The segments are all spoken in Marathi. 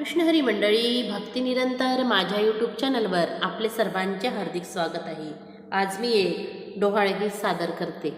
कृष्णहरी मंडळी भक्तिनिरंतर माझ्या यूट्यूब चॅनलवर आपले सर्वांचे हार्दिक स्वागत आहे. आज मी एक डोहाळगीत सादर करते.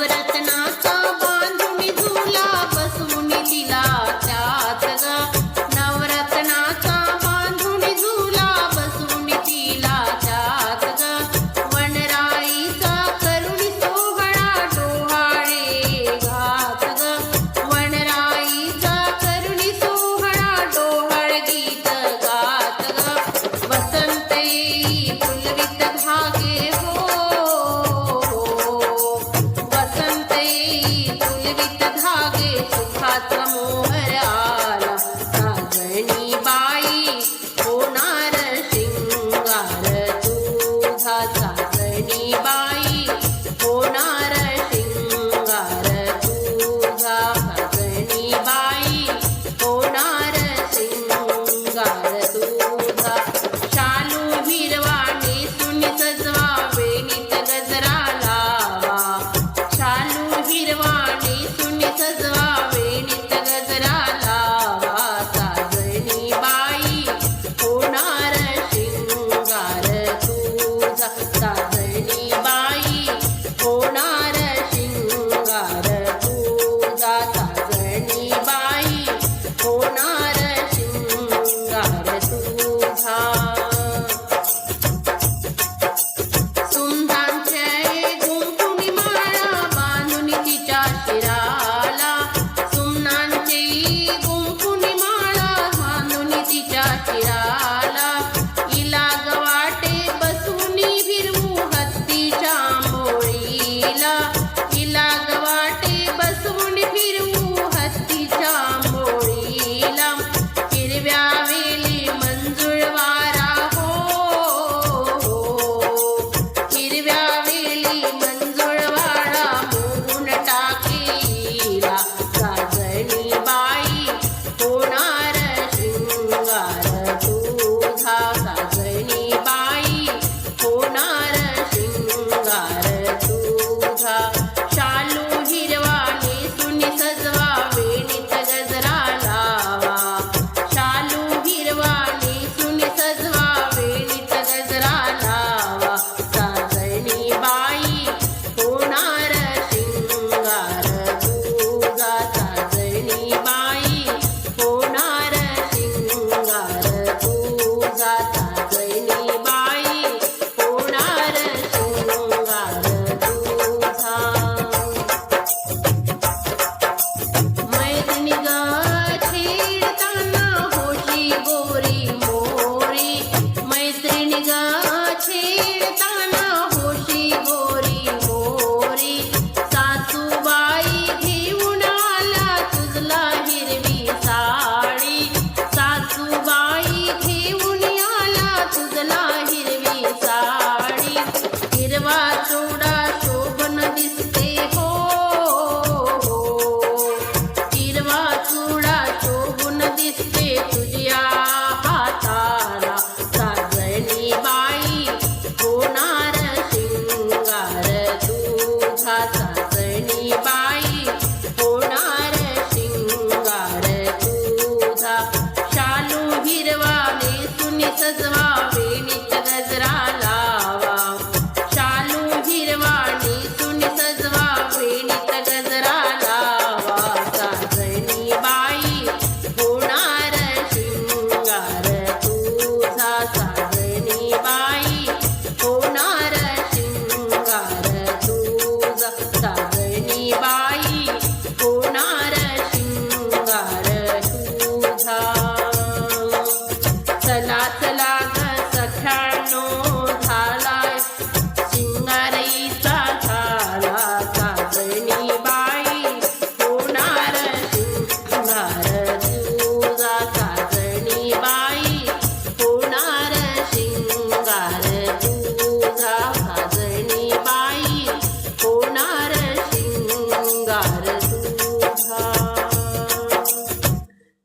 but I think पात्रमोहन